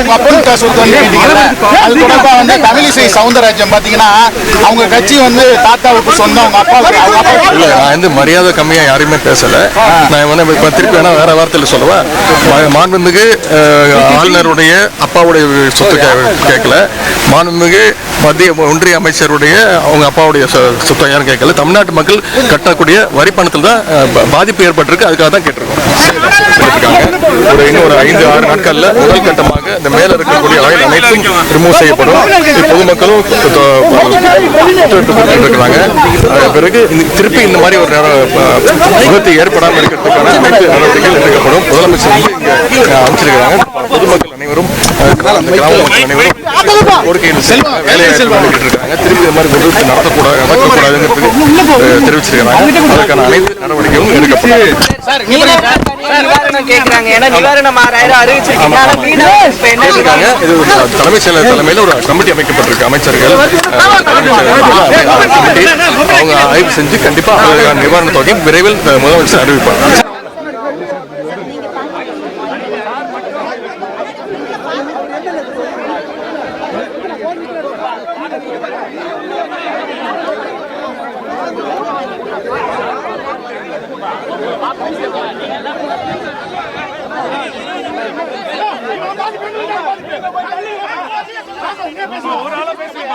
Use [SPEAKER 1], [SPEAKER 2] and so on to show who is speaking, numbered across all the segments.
[SPEAKER 1] உங்க அப்பா சொத்து வந்து கேட்டீங்கல்ல, அது தொடர்பா வந்து தமிழிசை சவுந்தரராஜன் பாத்தீங்கன்னா அவங்க கட்சி வந்து தாத்தாவுக்கு சொந்தம் அவங்க அப்பாவுக்கு அவங்க அப்பா
[SPEAKER 2] இல்ல நான் வந்து மரியாதை கம்மியா யாரையுமே பேசல. நான் வந்து இப்ப திருப்பி வேணா வேற வார்த்தையில சொல்லவா? மா- மாண்புமிகு ஆளுநருடைய அப்பாவுடைய சொத்து கேட்கல மாண்புமிகு மத்திய ஒன்றிய அமைச்சருடைய அவங்க அப்பாவுடைய சொ- சொத்தை யாரும் கேட்கல தமிழ்நாட்டு மக்கள் கட்டக்கூடிய வரி பணத்தில் தான் பாதிப்பு ஏற்பட்டிருக்கு. அதுக்காக தான் கேட்டிருக்கோம். ஒரு இன்னும் ஒரு ஐந்து ஆறு நாட்கள்ல முதல் கட்டமாக இருக்கக்கூடிய அனைத்தும் ரிமூவ் செய்யப்படும். பொதுமக்களும் இருக்கிறாங்க பிறகு திருப்பி இந்த மாதிரி ஒரு நேரம், விபத்து ஏற்படாமல் இருக்கிறதுக்கான அனைத்து நடவடிக்கைகள் எடுக்கப்படும். முதலமைச்சர் வந்து இங்கே அமைச்சிருக்கிறாங்க. பொதுமக்கள் அனைவரும் அஹ், வேலையை இந்த மாதிரி நடத்தக்கூடாது தெரிவிச்சிருக்கிறாங்க அதற்கான ஒரு தலைமைச் செயலர் தலைமையில் ஒரு கமிட்டி அமைக்கப்பட்டிருக்கு அமைச்சர்கள் அஹ், தலைமைச் செயலர்கள் எல்லாம் கமிட்டி அவங்க ஆய்வு செஞ்சு ஒரு அதற்கான பேசுங்க.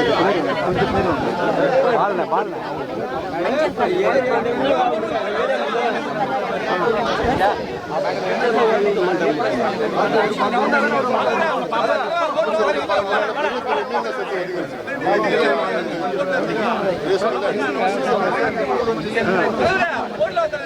[SPEAKER 2] விரைவில் அஹ், முதலமைச்சர்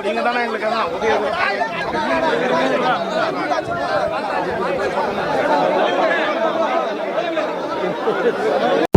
[SPEAKER 1] நீங்க தானே எங்களுக்கு உதவி